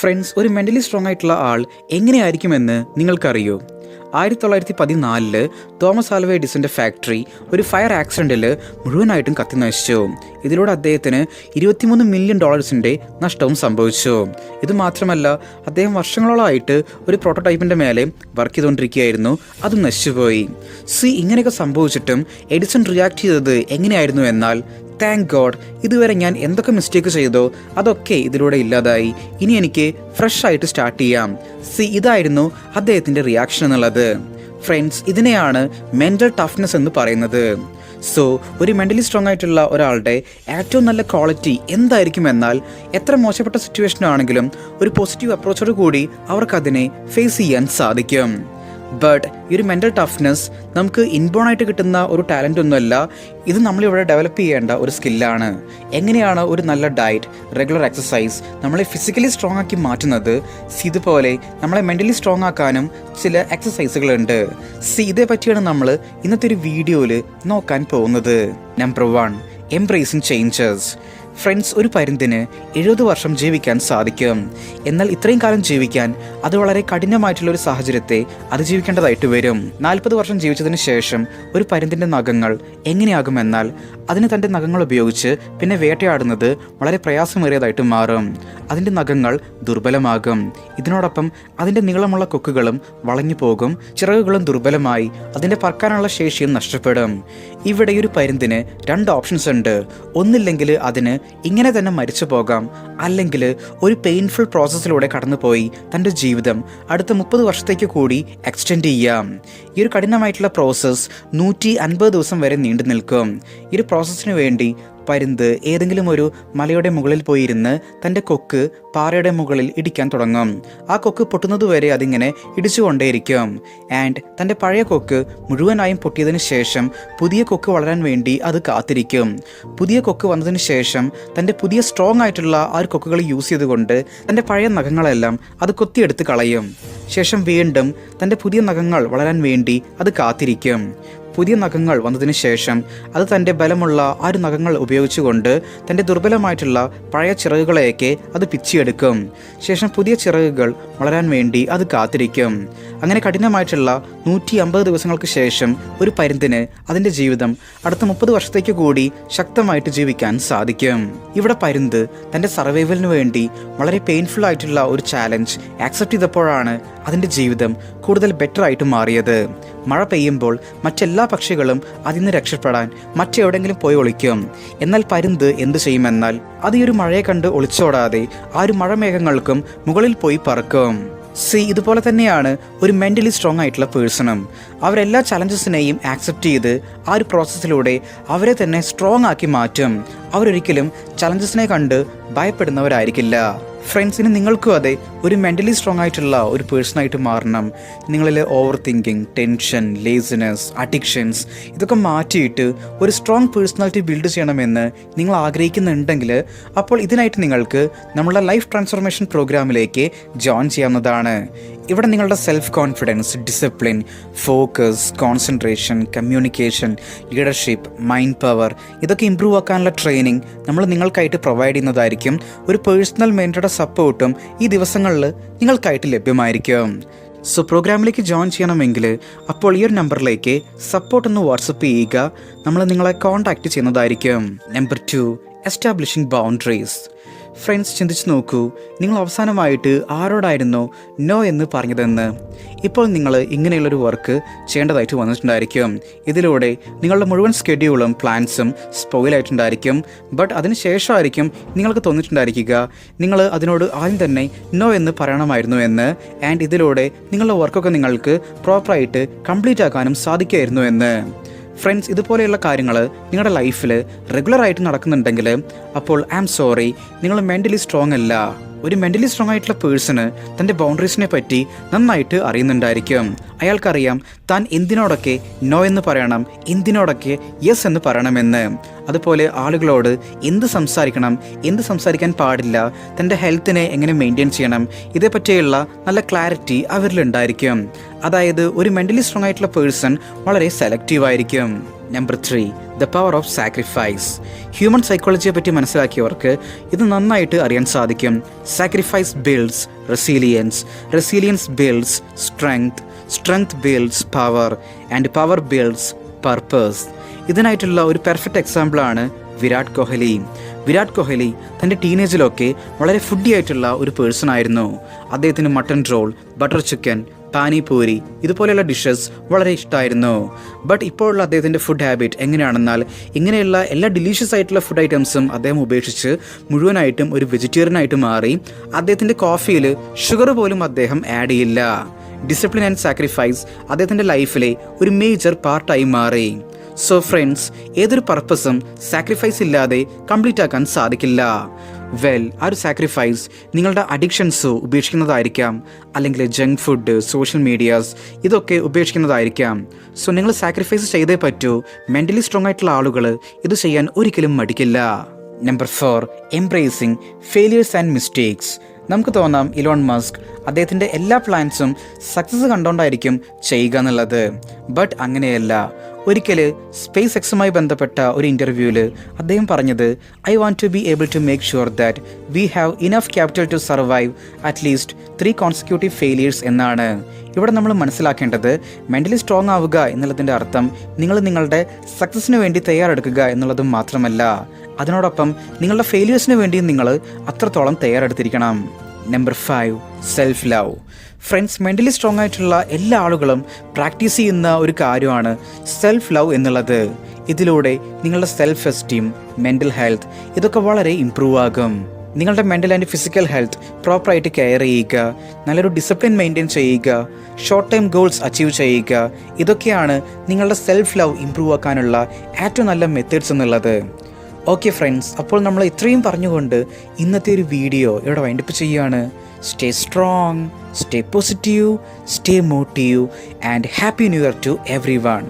Friends ഒരു mentally strong ആയിട്ടുള്ള ആൾ എങ്ങനെയായിരിക്കുമെന്ന് നിങ്ങൾക്കറിയോ? ആയിരത്തി തൊള്ളായിരത്തി പതിനാലിൽ തോമസ് ആൽവ എഡിസന്റെ ഫാക്ടറി ഒരു ഫയർ ആക്സിഡന്റിൽ മുഴുവനായിട്ടും കത്തി നശിച്ചു. ഇതിലൂടെ അദ്ദേഹത്തിന് ഇരുപത്തിമൂന്ന് മില്യൺ ഡോളേഴ്സിന്റെ നഷ്ടവും സംഭവിച്ചു. ഇത് മാത്രമല്ല അദ്ദേഹം വർഷങ്ങളോളമായിട്ട് ഒരു പ്രോട്ടോടൈപ്പിന്റെ മേലെ വർക്ക് ചെയ്തുകൊണ്ടിരിക്കുകയായിരുന്നു. അതും നശിച്ചുപോയി. സി ഇങ്ങനെയൊക്കെ സംഭവിച്ചിട്ടും എഡിസൺ റിയാക്ട് ചെയ്തത് എങ്ങനെയായിരുന്നു എന്നാൽ താങ്ക് ഗോഡ് ഇതുവരെ ഞാൻ എന്തൊക്കെ മിസ്റ്റേക്ക് ചെയ്തോ അതൊക്കെ ഇതിലൂടെ ഇല്ലാതായി. ഇനി എനിക്ക് ഫ്രഷ് ആയിട്ട് സ്റ്റാർട്ട് ചെയ്യാം. സി ഇതായിരുന്നു അദ്ദേഹത്തിന്റെ റിയാക്ഷൻ എന്നുള്ളത്. ഫ്രണ്ട്സ് ഇതിനെയാണ് മെന്റൽ ടഫ്നെസ് എന്ന് പറയുന്നത്. സോ ഒരു മെന്റലി സ്ട്രോങ് ആയിട്ടുള്ള ഒരാളുടെ ഏറ്റവും നല്ല ക്വാളിറ്റി എന്തായിരിക്കും എന്നാൽ എത്ര മോശപ്പെട്ട സിറ്റുവേഷൻ ആണെങ്കിലും ഒരു പോസിറ്റീവ് അപ്രോച്ചോട് കൂടി അവർക്കതിനെ ഫേസ് ചെയ്യാൻ സാധിക്കും. ബട്ട് ഈ ഒരു മെന്റൽ ടഫ്നെസ് നമുക്ക് ഇൻബോൺ ആയിട്ട് കിട്ടുന്ന ഒരു ടാലന്റ് ഒന്നുമല്ല. ഇത് നമ്മളിവിടെ ഡെവലപ്പ് ചെയ്യേണ്ട ഒരു സ്കില്ലാണ് എങ്ങനെയാണ് ഒരു നല്ല ഡയറ്റ് റെഗുലർ എക്സസൈസ് നമ്മളെ ഫിസിക്കലി സ്ട്രോങ് ആക്കി മാറ്റുന്നത്? സി ഇതുപോലെ നമ്മളെ മെന്റലി സ്ട്രോങ് ആക്കാനും ചില എക്സസൈസുകളുണ്ട് സി ഇതേ പറ്റിയാണ് നമ്മൾ ഇന്നത്തെ ഒരു വീഡിയോയിൽ നോക്കാൻ പോകുന്നത്. Number one embracing changes friends ഒരു പരുന്തിന് എഴുപത് വർഷം ജീവിക്കാൻ സാധിക്കും. എന്നാൽ ഇത്രയും കാലം ജീവിക്കാൻ അത് വളരെ കഠിനമായിട്ടുള്ള ഒരു സാഹചര്യത്തെ അതിജീവിക്കേണ്ടതായിട്ട് വരും. നാൽപ്പത് വർഷം ജീവിച്ചതിന് ശേഷം ഒരു പരുന്തിന്റെ നഖങ്ങൾ എങ്ങനെയാകുമെന്നാൽ അതിന് തന്റെ നഖങ്ങൾ ഉപയോഗിച്ച് പിന്നെ വേട്ടയാടുന്നത് വളരെ പ്രയാസമേറിയതായിട്ട് മാറും. അതിന്റെ നഖങ്ങൾ ദുർബലമാകും. ഇതിനോടൊപ്പം അതിന്റെ നീളമുള്ള കൊക്കുകളും വളഞ്ഞു പോകും ചിറകുകളും ദുർബലമായി. അതിന്റെ പറക്കാനുള്ള ശേഷിയും നഷ്ടപ്പെടും. ഇവിടെ ഒരു പരുന്തിന് രണ്ട് ഓപ്ഷൻസ് ഉണ്ട്. ഒന്നില്ലെങ്കിൽ അതിന് ഇങ്ങനെ തന്നെ മരിച്ചു പോകാം. അല്ലെങ്കിൽ ഒരു പെയിൻഫുൾ പ്രോസസ്സിലൂടെ കടന്നുപോയി തന്റെ ജീവിതം അടുത്ത മുപ്പത് വർഷത്തേക്ക് കൂടി എക്സ്റ്റെൻഡ് ചെയ്യാം. ഈ ഒരു കഠിനമായിട്ടുള്ള പ്രോസസ്സ് നൂറ്റി അൻപത് ദിവസം വരെ നീണ്ടു നിൽക്കും ഈ ഒരു പ്രോസസ്സിന് വേണ്ടി പരുന്ത് ഏതെങ്കിലും ഒരു മലയുടെ മുകളിൽ പോയിരുന്ന് തന്റെ കൊക്ക് പാറയുടെ മുകളിൽ ഇടിക്കാൻ തുടങ്ങും. ആ കൊക്ക് പൊട്ടുന്നതുവരെ അതിങ്ങനെ ഇടിച്ചുകൊണ്ടേയിരിക്കും. ആൻഡ് തന്റെ പഴയ കൊക്ക് മുഴുവനായും പൊട്ടിയതിനു ശേഷം പുതിയ കൊക്ക് വളരാൻ വേണ്ടി അത് കാത്തിരിക്കും. പുതിയ കൊക്ക് വന്നതിന് ശേഷം തന്റെ പുതിയ സ്ട്രോങ് ആയിട്ടുള്ള ആ ഒരു കൊക്കുകൾ യൂസ് ചെയ്തുകൊണ്ട് തന്റെ പഴയ നഖങ്ങളെല്ലാം അത് കൊത്തിയെടുത്ത് കളയും. ശേഷം വീണ്ടും തന്റെ പുതിയ നഖങ്ങൾ വളരാൻ വേണ്ടി അത് കാത്തിരിക്കും. പുതിയ നഖങ്ങൾ വന്നതിന് ശേഷം അത് തന്റെ ബലമുള്ള ആ ഒരു നഖങ്ങൾ ഉപയോഗിച്ചുകൊണ്ട് തന്റെ ദുർബലമായിട്ടുള്ള പഴയ ചിറകുകളെയൊക്കെ അത് പിച്ചിയെടുക്കും. ശേഷം പുതിയ ചിറകുകൾ വളരാൻ വേണ്ടി അത് കാത്തിരിക്കും. അങ്ങനെ കഠിനമായിട്ടുള്ള നൂറ്റി അമ്പത് ദിവസങ്ങൾക്ക് ശേഷം ഒരു പരുന്തിന് അതിന്റെ ജീവിതം അടുത്ത മുപ്പത് വർഷത്തേക്ക് കൂടി ശക്തമായിട്ട് ജീവിക്കാൻ സാധിക്കും. ഇവിടെ പരുന്ത് തന്റെ സർവൈവലിന് വേണ്ടി വളരെ പെയിൻഫുൾ ആയിട്ടുള്ള ഒരു ചാലഞ്ച് ആക്സെപ്റ്റ് ചെയ്തപ്പോഴാണ് അതിന്റെ ജീവിതം കൂടുതൽ ബെറ്റർ ആയിട്ട് മാറിയത്. മഴ പെയ്യുമ്പോൾ മറ്റെല്ലാ പക്ഷികളും അതിൽ നിന്ന് രക്ഷപ്പെടാൻ മറ്റെവിടെങ്കിലും പോയി ഒളിക്കും. എന്നാൽ പരുന്ത് എന്തു ചെയ്യുമെന്നാൽ അത് ഈ ഒരു മഴയെ കണ്ട് ഒളിച്ചോടാതെ ആ ഒരു മഴമേഘങ്ങൾക്കും മുകളിൽ പോയി പറക്കും. സി ഇതുപോലെ തന്നെയാണ് ഒരു മെന്റലി സ്ട്രോങ് ആയിട്ടുള്ള പേഴ്സണും. അവരെല്ലാ ചലഞ്ചസിനെയും ആക്സെപ്റ്റ് ചെയ്ത് ആ ഒരു പ്രോസസ്സിലൂടെ അവരെ തന്നെ സ്ട്രോങ് ആക്കി മാറ്റും. അവരൊരിക്കലും ചലഞ്ചസിനെ കണ്ട് ഭയപ്പെടുന്നവരായിരിക്കില്ല. ഫ്രണ്ട്സിന് നിങ്ങൾക്കും അതെ ഒരു മെന്റലി സ്ട്രോങ് ആയിട്ടുള്ള ഒരു പേഴ്സണായിട്ട് മാറണം. നിങ്ങളിൽ over thinking tension laziness addictions ഇതൊക്കെ മാറ്റിയിട്ട് ഒരു സ്ട്രോങ് പേഴ്സണാലിറ്റി ബിൽഡ് ചെയ്യണമെന്ന് നിങ്ങൾ ആഗ്രഹിക്കുന്നുണ്ടെങ്കിൽ അപ്പോൾ ഇതിനായിട്ട് നിങ്ങൾക്ക് നമ്മുടെ ലൈഫ് ട്രാൻസ്ഫോർമേഷൻ പ്രോഗ്രാമിലേക്ക് ജോയിൻ ചെയ്യാവുന്നതാണ്. ഇവിടെ നിങ്ങളുടെ self confidence discipline focus concentration communication leadership mind power ഇതൊക്കെ ഇമ്പ്രൂവ് ആക്കാനുള്ള ട്രെയിനിങ് നമ്മൾ നിങ്ങൾക്കായിട്ട് പ്രൊവൈഡ് ചെയ്യുന്നതായിരിക്കും. ഒരു പേഴ്സണൽ മെന്ററുടെ സപ്പോർട്ടും ഈ ദിവസങ്ങളിൽ നിങ്ങൾക്കായിട്ട് ലഭ്യമായിരിക്കും. സോ പ്രോഗ്രാമിലേക്ക് ജോയിൻ ചെയ്യണമെങ്കിൽ അപ്പോൾ ഈ ഒരു നമ്പറിലേക്ക് സപ്പോർട്ട് ഒന്ന് വാട്സപ്പ് ചെയ്യുക. നമ്മൾ നിങ്ങളെ കോൺടാക്റ്റ് ചെയ്യുന്നതായിരിക്കും. Number two establishing boundaries friends ചിന്തിച്ചു നോക്കൂ നിങ്ങൾ അവസാനമായിട്ട് ആരോടായിരുന്നോ നോ എന്ന് പറഞ്ഞതെന്ന്. ഇപ്പോൾ നിങ്ങൾ ഇങ്ങനെയുള്ളൊരു വർക്ക് ചെയ്യേണ്ടതായിട്ട് വന്നിട്ടുണ്ടായിരിക്കും. ഇതിലൂടെ നിങ്ങളുടെ മുഴുവൻ സ്കെഡ്യൂളും പ്ലാൻസും സ്പോയിലായിട്ടുണ്ടായിരിക്കും ബട്ട് അതിന് ശേഷമായിരിക്കും നിങ്ങൾക്ക് തോന്നിയിട്ടുണ്ടായിരിക്കുക നിങ്ങൾ അതിനോട് ആദ്യം തന്നെ നോ എന്ന് പറയണമായിരുന്നു എന്ന്. ആൻഡ് ഇതിലൂടെ നിങ്ങളുടെ വർക്കൊക്കെ നിങ്ങൾക്ക് പ്രോപ്പറായിട്ട് കംപ്ലീറ്റ് ആക്കാനും സാധിക്കുമായിരുന്നു എന്ന്. ഫ്രണ്ട്സ് ഇതുപോലെയുള്ള കാര്യങ്ങൾ നിങ്ങളുടെ ലൈഫിൽ റെഗുലറായിട്ട് നടക്കുന്നുണ്ടെങ്കിൽ അപ്പോൾ ഐ ആം സോറി നിങ്ങൾ മെന്റലി സ്ട്രോങ് അല്ല. ഒരു മെന്റലി സ്ട്രോങ് ആയിട്ടുള്ള പേഴ്സണ് തന്റെ ബൗണ്ടറീസിനെ പറ്റി നന്നായിട്ട് അറിയുന്നുണ്ടായിരിക്കും. അയാൾക്കറിയാം താൻ എന്തിനോടൊക്കെ നോ എന്ന് പറയണം എന്തിനോടൊക്കെ യെസ് എന്ന് പറയണമെന്ന്. അതുപോലെ ആളുകളോട് എന്ത് സംസാരിക്കണം എന്ത് സംസാരിക്കാൻ പാടില്ല തന്റെ ഹെൽത്തിനെ എങ്ങനെ മെയിന്റെയിൻ ചെയ്യണം ഇതേപ്പറ്റിയുള്ള നല്ല ക്ലാരിറ്റി അവരിലുണ്ടായിരിക്കും. അതായത് ഒരു മെന്റലി സ്ട്രോങ് ആയിട്ടുള്ള പേഴ്സൺ വളരെ സെലക്റ്റീവ് ആയിരിക്കും. Number three the power of sacrifice human സൈക്കോളജിയെ പറ്റി മനസ്സിലാക്കിയവർക്ക് ഇത് നന്നായിട്ട് അറിയാൻ സാധിക്കും. Sacrifice builds resilience resilience builds strength strength builds power and power builds purpose ഇതിനായിട്ടുള്ള ഒരു പെർഫെക്റ്റ് എക്സാമ്പിളാണ് വിരാട് കോഹ്ലി. വിരാട് കോഹ്ലി തന്റെ ടീനേജിലൊക്കെ വളരെ ഫുഡി ആയിട്ടുള്ള ഒരു പേഴ്സൺ ആയിരുന്നു. അദ്ദേഹത്തിന് mutton roll butter chicken panipuri ഇതുപോലെയുള്ള ഡിഷസ് വളരെ ഇഷ്ടമായിരുന്നു ബട്ട് ഇപ്പോഴുള്ള അദ്ദേഹത്തിന്റെ ഫുഡ് ഹാബിറ്റ് എങ്ങനെയാണെന്നാൽ ഇങ്ങനെയുള്ള എല്ലാ ഡിലീഷ്യസ് ആയിട്ടുള്ള ഫുഡ് ഐറ്റംസും അദ്ദേഹം ഉപേക്ഷിച്ച് മുഴുവനായിട്ടും ഒരു വെജിറ്റേറിയൻ ആയിട്ട് മാറി അദ്ദേഹത്തിന്റെ കോഫിയിൽ ഷുഗർ പോലും അദ്ദേഹം ആഡ് ചെയ്യില്ല. ഡിസിപ്ലിൻ ആൻഡ് സാക്രിഫൈസ് അദ്ദേഹത്തിന്റെ ലൈഫിലെ ഒരു മേജർ പാർട്ടായി മാറി. സോ ഫ്രണ്ട്സ് ഏതൊരു പർപ്പസും സാക്രിഫൈസ് ഇല്ലാതെ കംപ്ലീറ്റ് ആക്കാൻ സാധിക്കില്ല. വെൽ ആ ഒരു സാക്രിഫൈസ് നിങ്ങളുടെ അഡിക്ഷൻസ് ഉപേക്ഷിക്കുന്നതായിരിക്കാം. അല്ലെങ്കിൽ ജങ്ക് ഫുഡ് സോഷ്യൽ മീഡിയാസ് ഇതൊക്കെ ഉപേക്ഷിക്കുന്നതായിരിക്കാം. സോ നിങ്ങൾ സാക്രിഫൈസ് ചെയ്തേ പറ്റൂ. മെന്റലി സ്ട്രോങ് ആയിട്ടുള്ള ആളുകൾ ഇത് ചെയ്യാൻ ഒരിക്കലും മടിക്കില്ല. Number four embracing failures and mistakes നമുക്ക് തോന്നാം ഇലോൺ മസ്ക് അദ്ദേഹത്തിന്റെ എല്ലാ പ്ലാൻസും സക്സസ് കണ്ടുകൊണ്ടായിരിക്കും ചെയ്യുക എന്നുള്ളത്. ബട്ട് അങ്ങനെയല്ല. ഒരിക്കൽ സ്പേസ് എക്സുമായി ബന്ധപ്പെട്ട ഒരു ഇന്റർവ്യൂവിൽ അദ്ദേഹം പറഞ്ഞത് I want to be able to make sure that we have enough capital to survive at least three consecutive failures എന്നാണ്. ഇവിടെ നമ്മൾ മനസ്സിലാക്കേണ്ടത് മെന്റലി സ്ട്രോങ് ആവുക എന്നുള്ളതിന്റെ അർത്ഥം നിങ്ങൾ നിങ്ങളുടെ സക്സസ്സിന് വേണ്ടി തയ്യാറെടുക്കുക എന്നുള്ളത് മാത്രമല്ല. അതിനോടൊപ്പം നിങ്ങളുടെ ഫെയിലിയേഴ്സിന് വേണ്ടിയും നിങ്ങൾ അത്രത്തോളം തയ്യാറെടുത്തിരിക്കണം. Number five self love friends mentally strong ആയിട്ടുള്ള എല്ലാ ആളുകളും പ്രാക്ടീസ് ചെയ്യുന്ന ഒരു കാര്യമാണ് സെൽഫ് ലവ് എന്നുള്ളത്. ഇതിലൂടെ നിങ്ങളുടെ സെൽഫ് എസ്റ്റീം മെന്റൽ ഹെൽത്ത് ഇതൊക്കെ വളരെ ഇമ്പ്രൂവ് ആകും. നിങ്ങളുടെ മെന്റൽ ആൻഡ് ഫിസിക്കൽ ഹെൽത്ത് പ്രോപ്പറായിട്ട് കെയർ ചെയ്യുക നല്ലൊരു ഡിസിപ്ലിൻ മെയിന്റെയിൻ ചെയ്യുക ഷോർട്ട് ടൈം ഗോൾസ് അച്ചീവ് ചെയ്യുക ഇതൊക്കെയാണ് നിങ്ങളുടെ സെൽഫ് ലവ് ഇമ്പ്രൂവ് ആക്കാനുള്ള ഏറ്റവും നല്ല മെത്തേഡ്സ് എന്നുള്ളത്. ഓക്കെ ഫ്രണ്ട്സ് അപ്പോൾ നമ്മൾ ഇത്രയും പറഞ്ഞുകൊണ്ട് ഇന്നത്തെ ഒരു വീഡിയോ ഇവിടെ വൈൻഡപ്പ് ചെയ്യുകയാണ്. Stay strong stay positive stay motive and happy new year to everyone